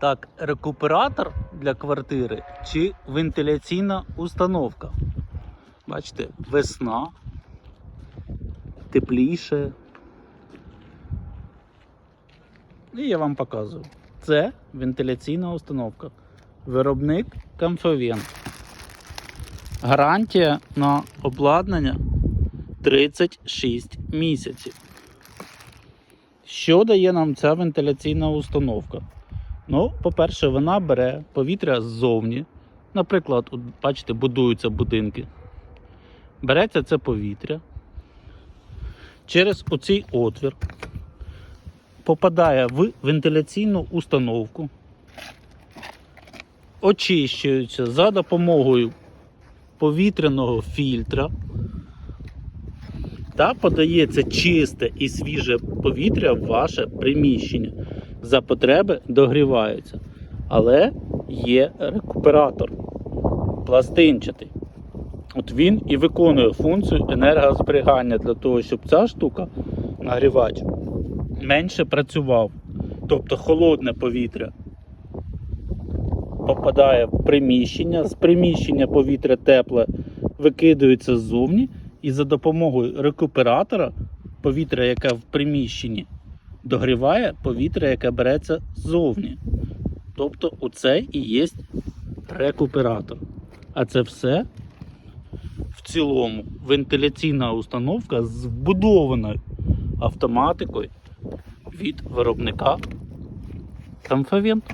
Так, рекуператор для квартири чи вентиляційна установка. Бачите, весна, тепліше. І я вам показую. Це вентиляційна установка. Виробник Камфовен. Гарантія на обладнання 36 місяців. Що дає нам ця вентиляційна установка? Ну, по-перше, вона бере повітря ззовні. Наприклад, от, бачите, будуються будинки. Береться це повітря. Через оцей отвір попадає в вентиляційну установку, очищується за допомогою повітряного фільтра та подається чисте і свіже повітря в ваше приміщення. За потреби догрівається. Але є рекуператор пластинчатий. От він і виконує функцію енергозберігання для того, щоб ця штука, нагрівач, менше працював. Тобто холодне повітря попадає в приміщення, з приміщення повітря тепле викидується ззовні, і за допомогою рекуператора повітря, яке в приміщенні, догріває повітря, яке береться ззовні. Тобто оце і є рекуператор. А це все в цілому вентиляційна установка з вбудованою автоматикою від виробника Камфавент.